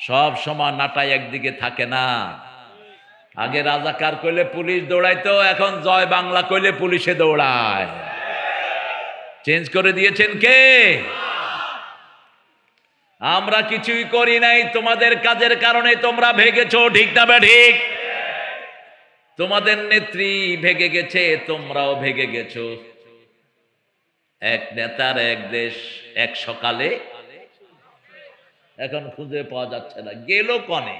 সব সময় নাটাই একদিকে থাকে না। আগে রাজাকার কইলে পুলিশ দৌড়াইতো, এখন জয় বাংলা কইলে পুলিশে দৌড়ায়। চেঞ্জ করে দিয়েছেন কে? আমরা কিছুই করি নাই, তোমাদের কাজের কারণে তোমরা ভেগেছো, ঠিক না ঠিক? তোমাদের নেত্রী ভেগে গেছে, তোমরাও ভেগে গেছো। এক নেতার এক দেশ, এক সকালে এখন খুঁজে পাওয়া যাচ্ছে না। গেল কনে?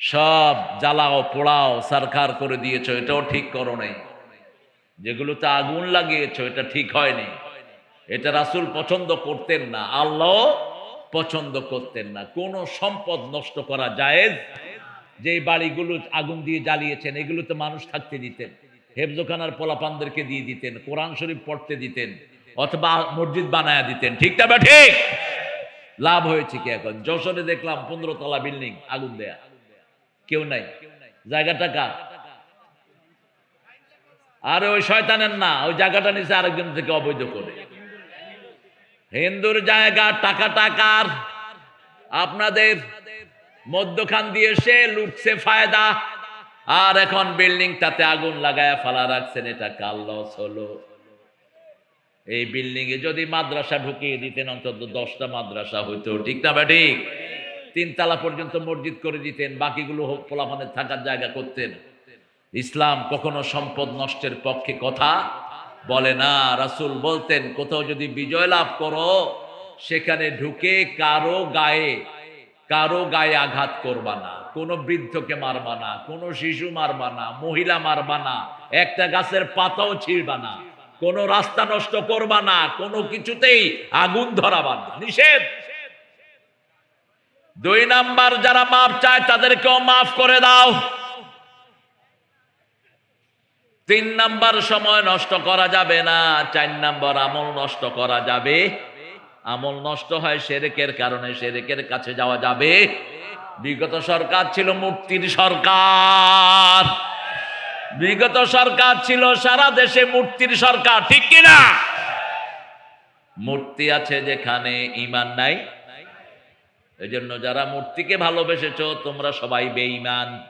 সব জ্বালাও, পোড়াও সরকার করে দিয়েছ, এটাও ঠিক করো নাই। যেগুলোতে আগুন লাগিয়েছো, এটা ঠিক হয়নি। এটা রাসুল পছন্দ করতেন না, আল্লাহ পছন্দ করতেন না। কোন সম্পদ নষ্ট করা জায়েজ? যে বাড়িগুলো আগুন দিয়ে জ্বালিয়েছেন, এগুলোতে মানুষ থাকতে দিতেন। হেফজোখানার পোলাপানদেরকে দিয়ে দিতেন, কোরআন শরীফ পড়তে দিতেন। অথবা মসজিদ বানায়া দিতেন। ঠিক না বা ঠিক? লাভ হয়েছে কি এখন? যশোরে দেখলাম পনেরো তলা বিল্ডিং আগুন দেয়া। কেউ নাই। জায়গাটা কার? আর ওই শয়তানের না, ওই জায়গাটা নিচে আরেকজন থেকে অবৈধ করে। হিন্দুর জায়গা টাকা টাকার আপনাদের মধ্যখান দিয়ে সে লুটছে ফায়দা। আর এখন বিল্ডিং তাতে আগুন লাগায় ফালা রাখছেন, এটা কাল লস হলো? এই বিল্ডিং এ যদি মাদ্রাসা ঢুকিয়ে দিতেন অন্তত দশটা মাদ্রাসা হইতো। ঠিক না ঠিক? তিনতলা পর্যন্ত মসজিদ করে দিতেন, বাকিগুলো পোলাপানের থাকার জায়গা করতেন। ইসলাম কখনো সম্পদ নষ্টের পক্ষে কথা বলে না। রাসূল বলতেন, কোথাও যদি বিজয় লাভ করো, সেখানে ঢুকে কারও গায়ে কারও গায়ে আঘাত করবা না। কোনো বৃদ্ধকে মারবা না, কোনো শিশু মারবা না, মহিলা মারবা না, একটা গাছের পাতাও ছিঁড়বা না। কোনো রাস্তা নষ্ট করবা না, কোনো কিছুতেই আগুন ধরাবা না। নিষেধ। দুই নাম্বার, যারা মাপ চায় তাদেরকেও মাফ করে দাও। তিন নাম্বার, সময় নষ্ট করা যাবে না। চার নাম্বার, আমল নষ্ট করা যাবে। আমল নষ্ট হয় সেরেকের কারণে, সেরেকের কাছে যাওয়া যাবে। বিগত সরকার ছিল মূর্তির সরকার। বিগত সরকার ছিল সারা দেশে মূর্তির সরকার, ঠিক কিনা? মূর্তি আছে যেখানে ইমান নাই। এই জন্য যারা মূর্তিকে ভালোবেসেছ, তোমরা সবাই বেঈমান।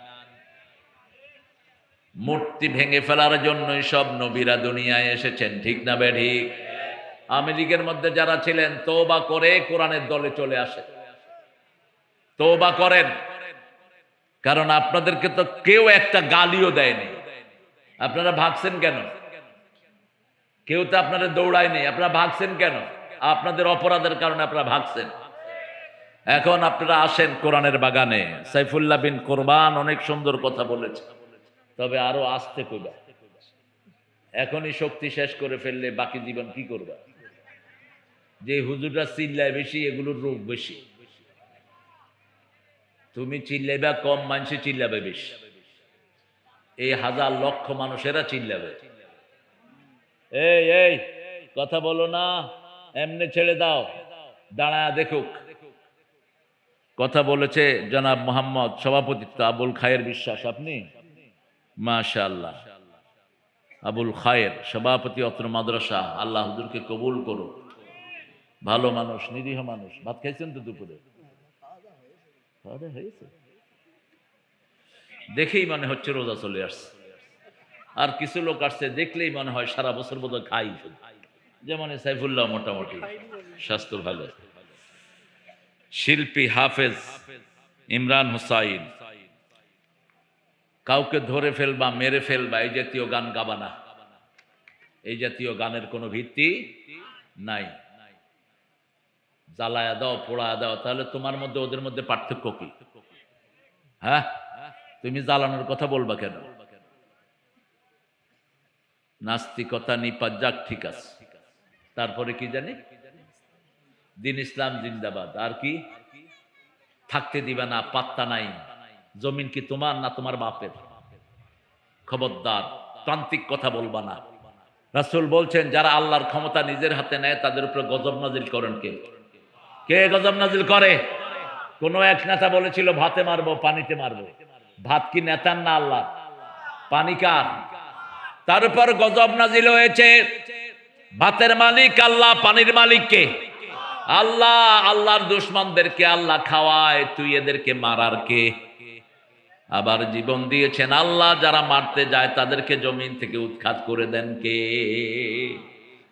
মূর্তি ভেঙে ফেলার জন্যই সব নবীরা দুনিয়ায় এসেছেন, ঠিক না বে ঠিক? আমেরিকার মধ্যে যারা ছিলেন তৌবা করে কোরআনের দলে চলে আসে। তৌবা করেন। কারণ আপনাদেরকে তো কেউ একটা গালিও দেয়নি। আপনারা ভাগছেন কেন? কেউ তো আপনারা দৌড়ায়নি আপনারা ভাগছেন কেন? আপনাদের অপরাধের কারণে আপনারা ভাগছেন। এখন আপনারা আসেন কোরআনের বাগানে। সাইফুল্লাহ বিন কোরবান অনেক সুন্দর কথা বলেছে, তবে আরও আসতে কইবা। এখনই শক্তি শেষ করে ফেললে বাকি জীবন কি করবা? যে হুজুরটা চিল্লায় বেশি, এগুলোর রোগ বেশি। তুমি চিল্লাইবা, কম মানুষে চিল্লাবে বেশি। এই হাজার লক্ষ মানুষেরা চিল্লাবে। এই এই, কথা বলো না, এমনি ছেড়ে দাও, দাঁড়ায় দেখুক। কথা বলেছে জনাব মোহাম্মদ সভাপতিত্ব আবুল খায়ের বিশ্বাস, আপনি? মাশাআল্লাহ। আবুল খায়ের সভাপতি অত্র মাদ্রাসা, আল্লাহ হুজুরকে কবুল করুক। ভালো মানুষ, নিরীহ মানুষ। ভাত খাইছেন তো দুপুরে? হয়েছে। দেখেই মনে হচ্ছে রোজা চলে আসছে। আর কিছু লোক আসছে, দেখলেই মনে হয় সারা বছর বোধহয় খাই যেমন সাইফুল্লাহ মোটামুটি, স্বাস্থ্য ভালো। শিল্পী হাফেজ ইমরান হুসাইন, কাউকে ধরে ফেলবা, মেরে ফেলবা, এই জাতীয় গান গাবা না। এই জাতীয় গানের কোনো ভিত্তি নাই। জ্বালায়া দাও পোড়া দাও, তাহলে তোমার মধ্যে, ওদের মধ্যে পার্থক্য কি? হ্যাঁ? তুমি জ্বালানোর কথা বলবা কেন? নাস্তিকতা নিপাত, যাক ঠিক আছে। তারপরে কি জানি? দিন ইসলাম জিন্দাবাদ। আর কি? থাকতে দিবে না, পাত্তা নাই। জমিন কি তোমার না তোমার বাপের? খবরদার প্রান্তিক কথা বলবা না। রাসুল বলছেন, যারা আল্লাহর ক্ষমতা নিজের হাতে নেয়, তাদের উপরে গজব নাজিল করেন কে? কে গজব নাজিল করে? কোন এক নেতা বলেছিল, ভাতে মারবো, পানিতে মারবো। ভাত কি নেতার না আল্লাহ? পানি কার? তার উপর গজব নাজিল হয়েছে। ভাতের মালিক আল্লাহ, পানির মালিক কে? আল্লাহ, আল্লাহর দুশ্মনদেরকে আল্লাহ খাওয়ায়, তুই এদেরকে মারার কে? আবার জীবন দিয়েছেন আল্লাহ, যারা মারতে যায় তাদেরকে জমিন থেকে উৎখাত করে দেন কে?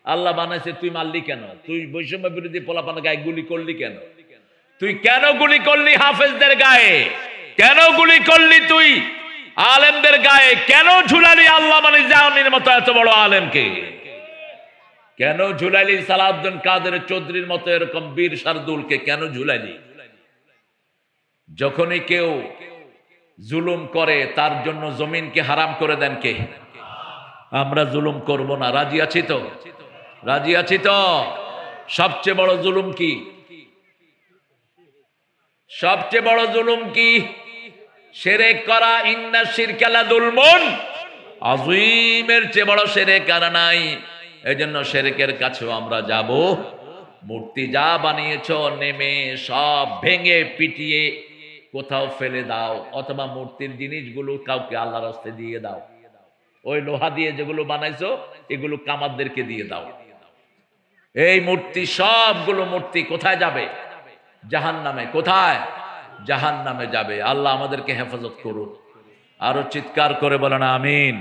আল্লাহ বানাইছে, তুই মারলি কেন? তুই বৈষম্য বিরোধী পোলাপান গায়ে গুলি করলি কেন? তুই কেন গুলি করলি হাফেজদের গায়ে? কেন গুলি করলি তুই? আলেমদের গায়ে কেন ঝুলালি আল্লাহ মানে জাহানির মতো এত বড় আলেমকে? কেন ঝুলাইলি সালাউদ্দিন কাদের চৌধুরীর মতো এরকম বীর শারদুলকে কেন ঝুলাইলি যখনই কেউ জুলুম করে, তার জন্য জমিনকে হারাম করে দেন কে? আমরা জুলুম করব না। রাজি আছি তো? রাজি আছি তো? সবচেয়ে বড় জুলুম কি? সবচেয়ে বড় জুলুম কি? সেরেক করা, ইন্না শিরকালা দুলমন আজিমের চেয়ে বড় সেরেক আর নাই। এই জন্য সেরেকের কাছেও আমরা যাব। মূর্তি যা বানিয়েছ, নেমে সব ভেঙে পিটিয়ে কোথাও ফেলে দাও, অথবা মূর্তির জিনিসগুলো কাউকে আল্লাহ রাস্তে দিয়ে দাও। ওই লোহা দিয়ে যেগুলো বানাইছো, এগুলো কামারদেরকে দিয়ে দাও। এই মূর্তি, সবগুলো মূর্তি কোথায় যাবে? জাহান নামে কোথায়? জাহান নামে যাবে। আল্লাহ আমাদেরকে হেফাজত করুন। আরও চিৎকার করে বলেন, আমিন।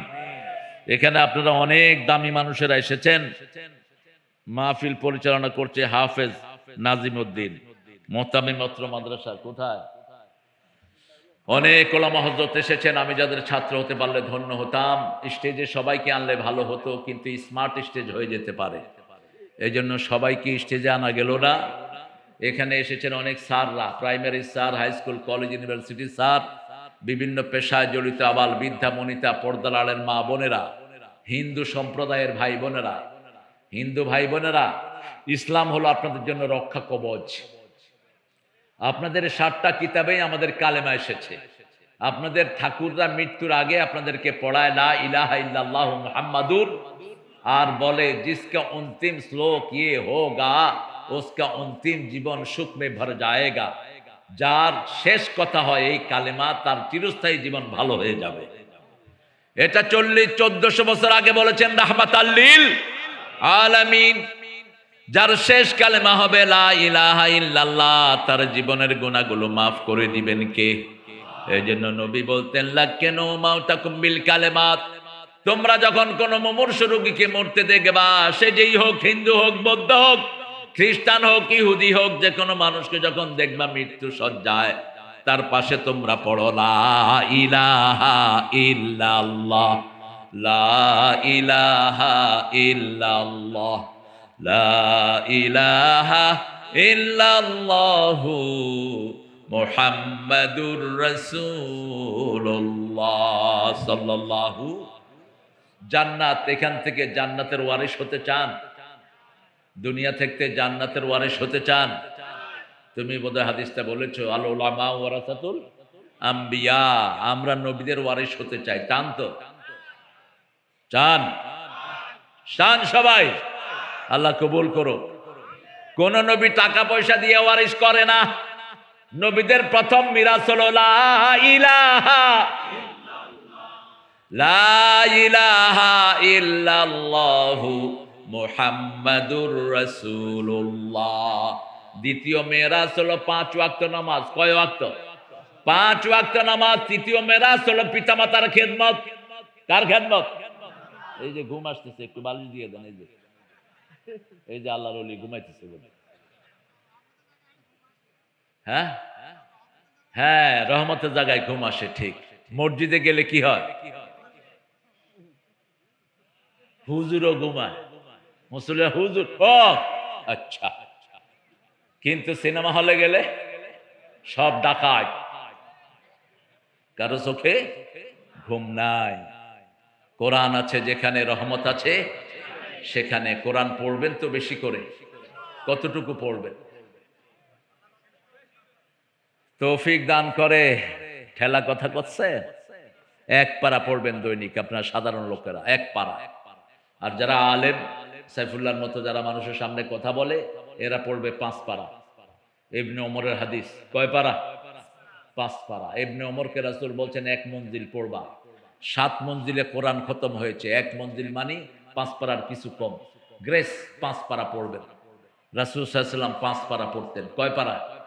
এখানে আপনারা অনেক দামি মানুষেরা এসেছেন। মাহফিল পরিচালনা করছে হাফেজ নাজিম উদ্দিন মোহতামি মত্র মাদ্রাসা, কোথায়? অনেক ওলামা হজরত এসেছেন, আমি যাদের ছাত্র হতে পারলে ধন্য হতাম। স্টেজে সবাইকে আনলে ভালো হতো, কিন্তু স্মার্ট স্টেজ হয়ে যেতে পারে। এই জন্য সবাইকে স্টেজে আনা গেল না। এখানে এসেছেন অনেক স্যাররা primary sir high school college university sir, বিভিন্ন পেশায় জড়িত আবাল বৃদ্ধা, মনিতা, পর্দালালের মা বোনেরা, হিন্দু সম্প্রদায়ের ভাই বোনেরা, হিন্দু ভাই বোনেরা, ইসলাম হলো আপনাদের জন্য রক্ষা কবচ। আপনাদের সাতটা কিতাবেই আমাদের কালেমা এসেছে। আপনাদের ঠাকুররা মৃত্যুর আগে আপনাদেরকে পড়ায়, লা ইলাহা ইল্লাল্লাহ মুহাম্মাদুর আর বলে, জিসকা অন্তিম শ্লোক ইয়ে হোগা उसका अंतिम জীবন সুখ মে ভর जाएगा যার শেষ কথা হয় এই কালেমা তার চিরস্থায়ী জীবন ভালো হয়ে যাবে এটা চল্লিশ চোদ্দশো বছর আগে বলেছেন রাহমাত আল্লিল আলামিন যার শেষ কালেমা হবে লা ইলাহা ইল্লাল্লাহ তার জীবনের গুণাগুলো মাফ করে দিবেন কে এই জন্য নবী বলতেন লাক্কেন মাউতাকুম বিল কালেমাত তোমরা যখন কোন মুমূর্ষ রোগীকে মরতে দেখবা সে যেই হোক হিন্দু হোক বৌদ্ধ হোক খ্রিস্টান হোক, ইহুদি হোক, যে কোনো মানুষকে যখন দেখবা মৃত্যু সজ্জায়, তার পাশে তোমরা পড়ো, লা ইলাহা ইল্লাল্লাহ, লা ইলাহা ইল্লাল্লাহ, লা ইলাহা ইল্লাল্লাহু মুহাম্মাদুর রাসূলুল্লাহ, সাল্লাল্লাহু জান্নাত, এখান থেকে জান্নাতের ওয়ারিশ হতে চান। দুনিয়া থেকে জান্নাতের ওয়ারিশ হতে চান? তুমি বোধহয় হাদিসটা বলেছ, আল ওলামা ওয়ারাসাতুল আম্বিয়া। আমরা নবীদের ওয়ারিশ হতে চাই। চান তো? চান? চান সবাই? আল্লাহ কবুল করো কোন নবী টাকা পয়সা দিয়ে ওয়ারিশ করে না। নবীদের প্রথম মিরাজ হলো ইলাহা ইল্লাল্লাহু মুহাম্মাদুর রসুল্লাহ দ্বিতীয় মেরাজ হলো পাঁচ ওয়াক্ত নামাজ। কয় ওয়াক্ত? পাঁচ ওয়াক্ত নামাজ। তৃতীয় মেরাজ হলো পিতামাতার খেদমত। কার খেদমত? এই যে ঘুম আসতেছে, একটু বালিশ দিয়ে দেন, এই যে। এই যে আল্লাহর অলি ঘুমাইতেছে বলে। হ্যাঁ? হ্যাঁ রহমতের জায়গায় ঘুম আসে, ঠিক। মসজিদে গেলে কি হয়? হুজুরও ঘুমায়। মুসলিম হুজুর ও আচ্ছা কিন্তু সিনেমা হলে গেলে সব ডাকাত। কারও চোখে ঘুম নাই। কোরআন আছে যেখানে রহমত আছে, সেখানে কোরআন পড়বেন তো বেশি করে। কতটুকু পড়বেন? তৌফিক দান করে, ঠেলা কথা করছে এক পারা পড়বেন দৈনিক আপনার সাধারণ লোকেরা, এক পারা আর যারা আলেম সাইফুল্লাহর মতো যারা মানুষের সামনে কথা বলে, এরা পড়বে পাঁচ পারা। এমনি ওমরের হাদিস। কয় পারা? পাঁচ পারা। এমনি ওমরকে রাসুল বলছেন, এক মঞ্জিল পড়বা। সাত মঞ্জিলে কোরআন খতম হয়েছে। এক মঞ্জিল মানি পাঁচ পারার কিছু কম। গ্রেস, পাঁচ পারা পড়বেন। রাসুল সাল্লাম পাঁচ পারা পড়তেন। কয় পারা?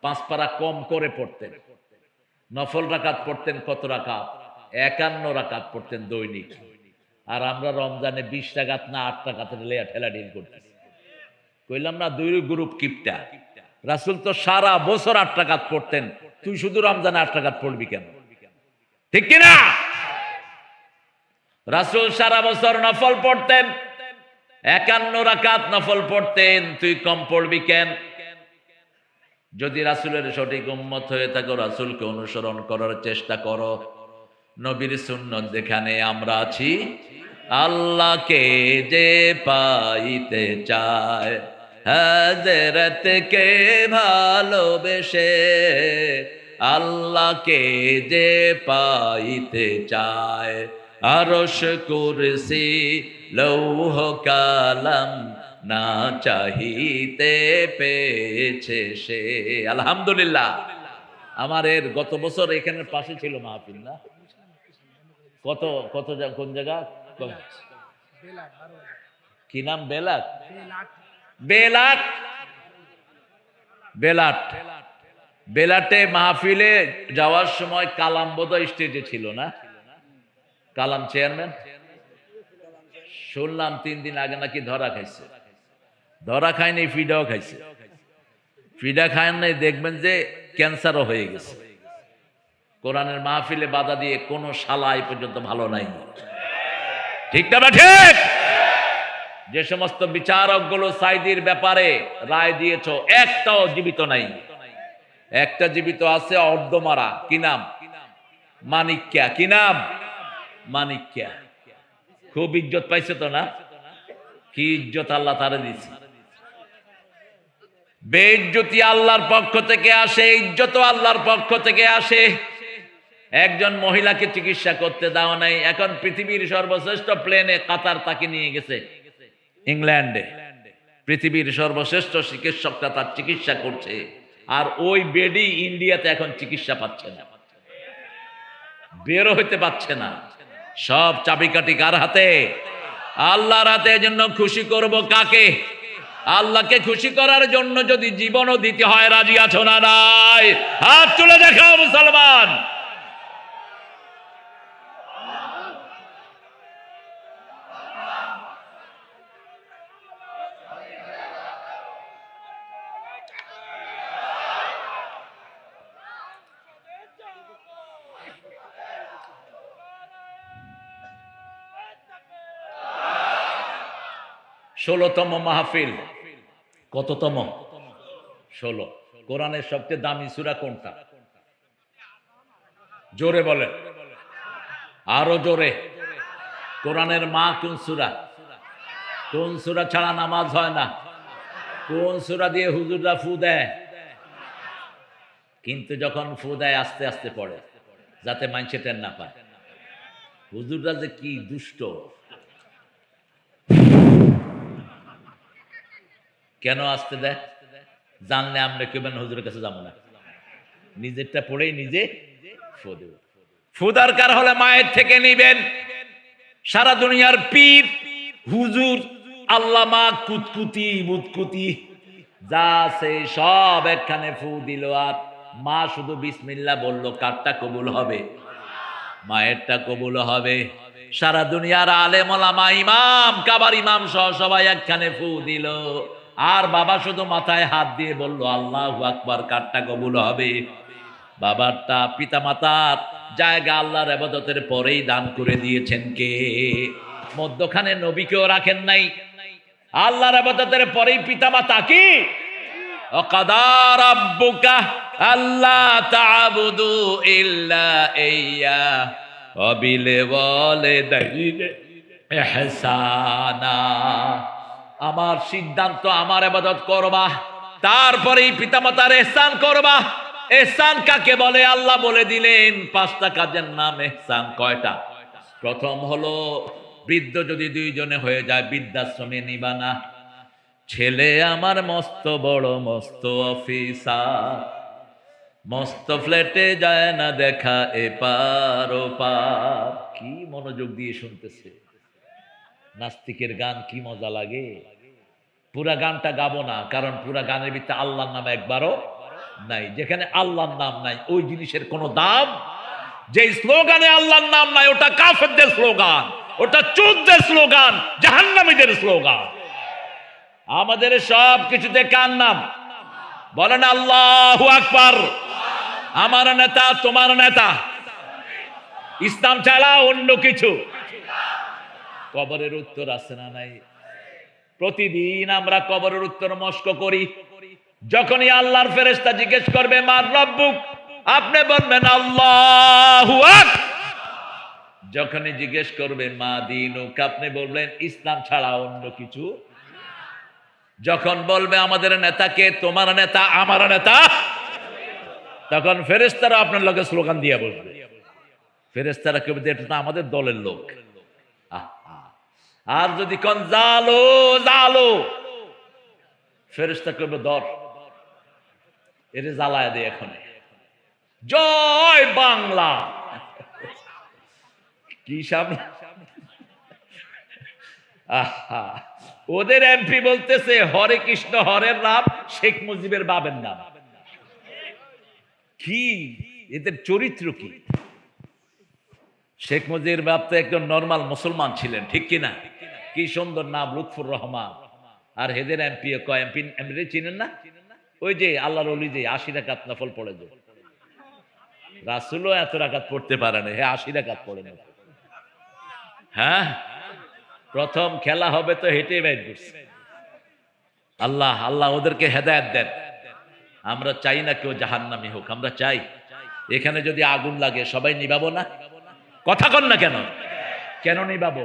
পাঁচ পারা কম করে পড়তেন। নফল রাকাত পড়তেন কত রাকাত? একান্ন রাকাত পড়তেন দৈনিক। আর আমরা রমজানে বিশ টাকাত না আট টাকাতে লেয়া ঠেলা ডিল করতেছি। কইলাম না, দুই গ্রুপ কিপটা। রাসুল তো সারা বছর আট টাকাত পড়তেন, তুই শুধু রমজানে আট টাকাত পড়বি কেন? ঠিক কিনা? রাসুল সারা বছর নফল পড়তেন, একান্ন রাকাত নফল পড়তেন, তুই কম পড়বি কেন? যদি রাসুলের সঠিক উম্মত হয়ে থাকো, রাসুলকে অনুসরণ করার চেষ্টা করো। নবীর সুন্নত যেখানে আমরা আছি, আল্লাহকে যে পাইতে চায় হাজরতকে ভালোবেসে আল্লাহকে যে পাইতে চায়। আরশ কুরসি, লৌহ কালাম না চাহিতে পেয়েছে সে। আলহামদুলিল্লাহ। আমার এর গত বছর এখানের পাশে ছিল মাহফিল, না? কত কত কোন জায়গা? কি নাম? বেলাট। বেলাট? বেলাট। বেলাটে মাহফিলে যাওয়ার সময় কালাম বোধহয় স্টেজে ছিল না? কালাম চেয়ারম্যান শুনলাম তিন দিন আগে নাকি ধরা খাইছে। ধরা খায়নি ফিডাও খাইছে। ফিডা খায় নাই দেখবেন যে ক্যান্সারও হয়ে গেছে। কোরআনের মাহফিলে বাধা দিয়ে কোনো শালা এই পর্যন্ত ভালো নাই। ঠিক না ঠিক? যে সমস্ত বিচারকগুলো সাইদির ব্যাপারে রায় দিয়েছ, একটাও জীবিত নাই। একটা জীবিত আছে অর্ধমারা। কি নাম? মানিক্যা। কি নাম? মানিক্যা। খুব ইজ্জত পাইছে তো না? কি ইজ্জত আল্লাহ তারে দিছে। বেইজ্জতি আল্লাহর পক্ষ থেকে আসে ইজ্জত আল্লাহর পক্ষ থেকে আসে। একজন মহিলাকে চিকিৎসা করতে দাও নাই। এখন পৃথিবীর সর্বশ্রেষ্ঠ প্লেনে কাতার তাকে নিয়ে গেছে। ইংল্যান্ডে। পৃথিবীর সর্বশ্রেষ্ঠ চিকিৎসকটা তার চিকিৎসা করছে। আর ওই বেডি ইন্ডিয়াতে এখন চিকিৎসা পাচ্ছে না। বেরো হইতে পারছে না। সব চাবিকাঠি কার হাতে? আল্লাহর হাতে জন্য খুশি করব কাকে? আল্লাহকে খুশি করার জন্য যদি জীবনও দিতে হয়, রাজি আছো না নাই? হাত তুলে দেখাও মুসলমান। ষোলোতম মাহফিল। কততম? ষোলো। কোরআনের সবচেয়ে দামি সুরা কোনটা? জোরে বলে আরও জোরে। কোরআনের মা কোন সুরা? কোন সুরা ছাড়া নামাজ হয় না? কোন সুরা দিয়ে হুজুররা ফু দেয়? কিন্তু যখন ফু দেয়, আস্তে আস্তে পড়ে, যাতে মাইনসে টেন না পায়। হুজুররা যে কি দুষ্ট। কেন আসতে দেয়? জানলে আমরা কেবেন হুজুরের কাছে যাব না। নিজেরটা পড়েই নিজে ফু দেব। ফু দরকার হলে মায়ের থেকে নিবেন। সারা দুনিয়ার পীর, হুজুর, আল্লামা কুতকুতি, মুতকুতি, যা আছে সব একখানে ফু দিল আর মা শুধু বিসমিল্লা বলল, কারটা কবুল হবে? মায়েরটা কবুল হবে। সারা দুনিয়ার আলেম ওলামা ইমাম, কাবার ইমাম সহ সবাই একখানে ফু দিল। আর বাবা শুধু মাথায় হাত দিয়ে বলল, আল্লাহ আকবর, কারটা কবুল হবে। বাবারটা পিতা মাতার জায়গা আল্লাহর আবাদতের পরেই দান করে দিয়েছেন কে? মধ্যখানে নবীকেও রাখেন নাই। আল্লাহর আবাদতের পরেই পিতা মাতা কি আল্লাহ ইল্লা অবিলে বলে আমার সিদ্ধান্ত, আমার আবাদত করবা। তারপরেই পিতামাতার এহসান করবা। এহসান কাকে বলে? আল্লাহ বলে দিলেন পাঁচটা কাজের নাম এহসান, কয়টা? প্রথম হলো, বৃদ্ধ যদি দুইজনে হয়ে যায়, বৃদ্ধাশ্রমে নিবা না। ছেলে আমার মস্ত বড়, মস্ত অফিসার। মস্ত ফ্ল্যাটে যায় না দেখা, এপার ওপার। কি মনোযোগ দিয়ে শুনতেছে? নাস্তিকের গান কি মজা লাগে? পুরা গানটা গাবো না, কারণ পুরা গানের ভিতরে আল্লাহর নাম একবারও নাই। যেখানে আল্লাহর নাম নাই, ওই জিনিসের কোনো দাম? যে স্লোগানে আল্লাহর নাম নাই, ওটা কাফেরদের স্লোগান, ওটা চোদ্দের স্লোগান, জাহান্নামীদের স্লোগান। আমাদের সব কিছুতে কার নাম? বলেন আল্লাহু আকবার। আমার নেতা, তোমার নেতা। ইসলাম ছাড়া অন্য কিছু। কবরের উত্তর আছে না নাই? প্রতিদিন আমরা কবরের উত্তর মস্ক করি। যখনই আল্লাহর ফেরেশতা জিজ্ঞেস করবে, মার রব্বুক? আপনি বলবেন, আল্লাহু যখনই জিজ্ঞেস করবে, মা দিনুক? আপনি বলবেন, ইসলাম ছাড়া অন্য কিছু? যখন বলবে, আমাদের নেতাকে তোমার নেতা, আমার নেতা? তখন ফেরেস্তারা আপনার লোকে স্লোগান দিয়ে বলবে ফেরেস্তারা কেউ এটা আমাদের দলের লোক। আর যদি কন, জালো জালো। ফেরেস্তা করবে দর এরে জ্বালায় দে এখন। জয় বাংলা। কি সামনে? ওদের এমপি বলতেছে, হরে কৃষ্ণ, হরের নাম শেখ মুজিবের বাবের নাম। কি? এদের চরিত্র কি? শেখ মুজিবের বাপ তো একজন নর্মাল মুসলমান ছিলেন, ঠিক কিনা? কি সুন্দর নাম, লুৎফুর রহমান। আর হেদের এমপি এমপি এমপি চিনেন না? ওই যে আল্লাহর অলি যে, আশি রাকাত নফল পড়ে যে। রাসুলও এত রাকাত পড়তে পারে না, হে আশি রাকাত পড়ে না। হ্যাঁ? প্রথম খেলা হবে তো হেঁটে বাইর করছে। আল্লাহ আল্লাহ ওদেরকে হেদায়ত দেন। আমরা চাই না কেউ জাহান্নামি হোক, আমরা চাই। এখানে যদি আগুন লাগে, সবাই নিবাবো না? কথা কন না কেন? কেন নিবাবো?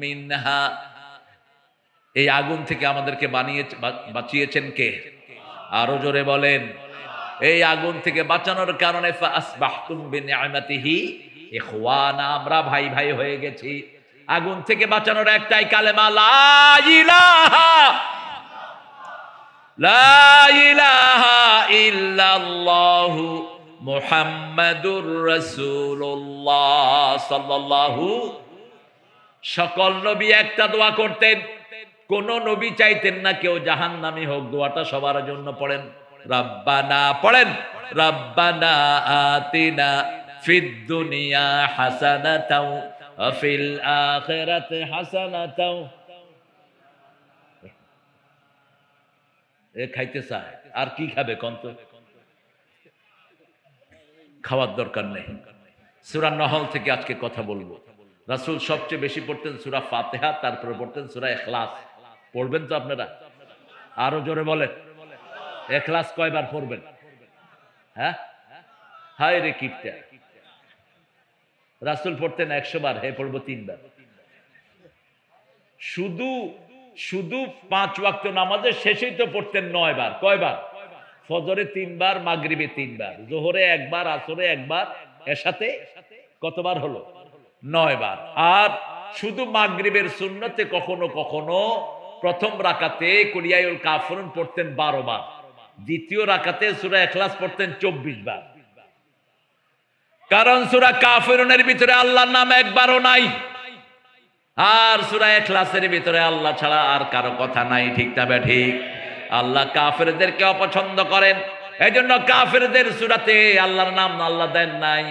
মিনহা। এই আগুন থেকে আমাদেরকে বানিয়ে বাঁচিয়েছেন কে? আরও জোরে বলেন। এই আগুন থেকে বাঁচানোর কারণে আমরা ভাই ভাই হয়ে গেছি। আগুন থেকে বাঁচানোর একটাই কালেমা লাইলাহা ইল্লাল্লাহু। মুহাম্মাদুর রাসূলুল্লাহ সাল্লাল্লাহু সকল নবী একটা দোয়া করতেন। কোন নবী চাইতেন না কেউ জাহান্নামী হোক, দোয়াটা সবার জন্য পড়েন। রাব্বানা পড়েন। রাব্বানা আতিনা ফিদ দুনিয়া হাসানাতাও ফিল আখিরাতি হাসানাতাও। এ খাইতে চায়। আর কি খাবে কন্ত? খাওয়ার দরকার নেই। সুরা নহল থেকে আজকে কথা বলব। রাসূল সবচেয়ে বেশি পড়তেন সুরা ফাতেহা, তারপরে পড়তেন সুরা এখলাস পড়বেন তো আপনারা? আরও জোরে বলেন। এখলাস কয়বার পড়বেন? হ্যাঁ? হায় রে কিপটা। রাসূল পড়তেন একশো বার হে পড়ব তিনবার। শুধু শুধু পাঁচ ওয়াক্ত নামাজের শেষেই তো পড়তেন নয় বার কয়বার? ফজরে তিনবার, মাগরিবে তিনবার, জোহরে একবার, আসরে একবার, এর সাথে কতবার হলো? নয় বার আর শুধু মাগরিবের সুন্নতে কখনো কখনো প্রথম রাকাতে কুলিয়াউল কাফরুন পড়তেন বারো বার দ্বিতীয় রাকাতে সুরা এখলাস পড়তেন চব্বিশ বার কারণ সুরা কাফিরুনের ভিতরে আল্লাহর নাম একবারও নাই। আর সুরা এখলাসের ভিতরে আল্লাহ ছাড়া আর কারও কথা নাই, ঠিক না ঠিক? আল্লাহ কাফেরদেরকে অপছন্দ করেন। এই জন্য কাফেরদের সুরাতে আল্লাহর নাম আল্লাহ দেন নাই।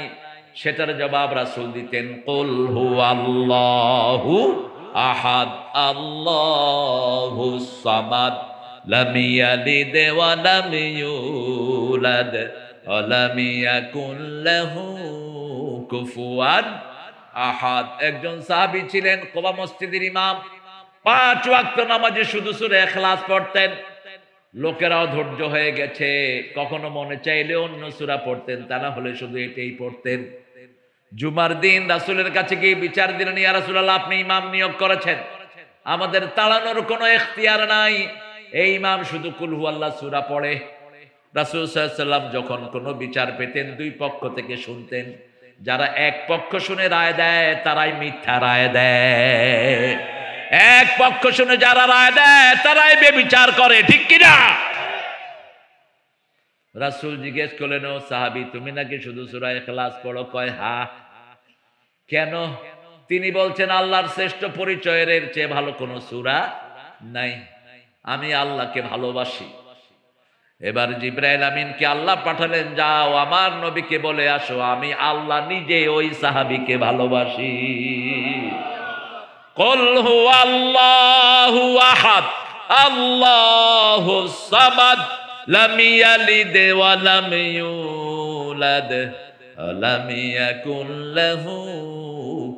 সেটার জবাব রাসূল দিতেন, কুল হু আল্লাহু আহাদ, আল্লাহু সামাদ, লাম ইয়ালিদ ওয়া লাম ইউলাদ, ওয়া লাম ইয়াকুল লাহু আহাদ। একজন সাহাবী ছিলেন কোবা মসজিদের ইমাম। পাঁচ ওয়াক্ত নামাজে শুধু সুরে এখলাস পড়তেন। লোকেরাও ধৈর্য হয়ে গেছে। কখনো মনে চাইলে অন্য সুরা পড়তেন, তা না হলে শুধু এটাই পড়তেন। জুমার দিন রাসুলের কাছে গিয়ে বিচার দিলেন, ইয়া রাসুলাল্লাহ, আপনি ইমাম নিয়োগ করেছেন। আমাদের তাড়ানোর কোনো এখতিয়ার নাই। এই ইমাম শুধু কুলহু আল্লাহ সুরা পড়ে। রাসুল সাল্লাম যখন কোনো বিচার পেতেন, দুই পক্ষ থেকে শুনতেন। যারা এক পক্ষ শুনে রায় দেয়, তারাই মিথ্যা রায় দেয়। এক পক্ষ শুনে যারা রায় দেয়, তারাই বেবিচার করে, ঠিক কিনা? রাসুল জিজ্ঞেস করলেন, ও সাহাবি, তুমি নাকি শুধু সুরায় ক্লাস পড়ো? কয়, হা। কেন? তিনি বলছেন, আল্লাহর শ্রেষ্ঠ পরিচয়ের এর চেয়ে ভালো কোনো সুরা নাই। আমি আল্লাহকে ভালোবাসি। এবার জিব্রাইল আমিনকে আল্লাহ পাঠালেন, যাও, আমার নবীকে বলে আসো, আমি আল্লাহ নিজে ওই সাহাবিকে ভালোবাসি।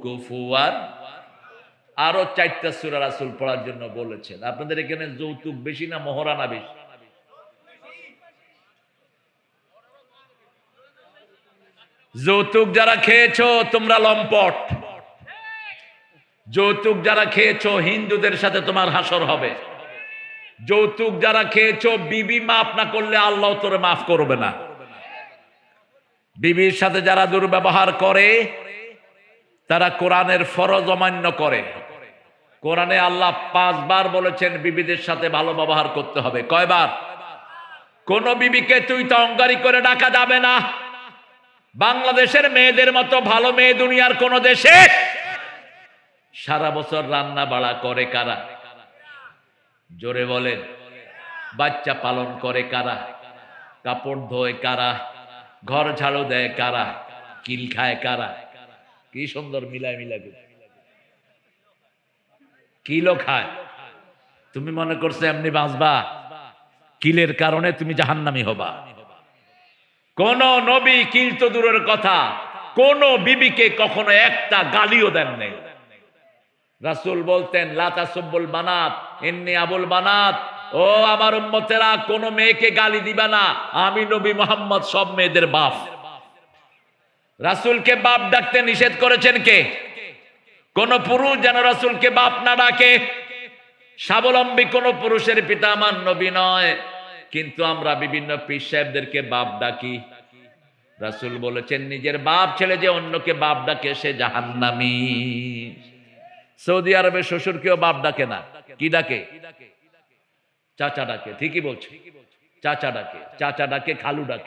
কুফুয়ান। আরও চারটা সূরা রাসূল পড়ার জন্য বলেছেন। আপনাদের এখানে যৌতুক বেশি না মহরানা বেশি? যৌতুক যারা খেয়েছো, তোমরা লম্পট। যৌতুক যারা খেয়েছো, হিন্দুদের সাথে তোমার হাসর হবে। যৌতুক যারা খেয়েছো, বিবি মাফ না করলে আল্লাহ তোরে মাফ করবে না। বিবির সাথে যারা দুর্ব্যবহার করে, তারা কোরআনের ফরজ অমান্য করে। কোরআনে আল্লাহ পাঁচবার বলেছেন, বিবিদের সাথে ভালো ব্যবহার করতে হবে। কয়বার? কোন বিবিকে তুই তো অঙ্গারি করে ডাকা যাবে না। বাংলাদেশের মেয়েদের মতো ভালো মেয়ে দুনিয়ার কোন দেশে সারা বছর রান্না বাড়া করে কারা? জোরে বলেন। বাচ্চা পালন করে কারা? কাপড় ধোয় কারা? ঘর ঝাড়ু দেয় কারা? কিল খায় কারা? কি সুন্দর মিলায় মিলা কিলো খায়। তুমি মনে করছ এমনি বাঁচবা? কিলের কারণে তুমি জাহান্নামি হবা। কোন নবী কিল তো দূরের কথা। কোন বিবিকে কখনো একটা গালিও দেন নেই। রাসূল বলতেন লাতা সব্বুল বানাত এমনি আবুল বানাত। ও আমার উম্মতেরা, কোন মেয়েকে গালি দিবা না। আমি নবী মোহাম্মদ, সব মেয়েদের বাপ। রাসূলকে বাপ ডাকতে নিষেধ করেছেন কে? কোন পুরুষ যেন রাসূলকে বাপ না ডাকে। স্বাবলম্বী কোন পুরুষের পিতা আমার নবী নয়। কিন্তু আমরা বিভিন্ন পীর সাহেবদেরকে বাপ ডাকি। রাসূল বলেছেন, নিজের বাপ ছেলে যে অন্যকে বাপ ডাকে, সে জাহান্নামী। সৌদি আরবের শ্বশুরকেও বাপ ডাকে না। কি ডাকে? চাচা ডাকে, ঠিকই বলছে। চাচা ডাকে চাচা ডাকে, খালু ডাকে।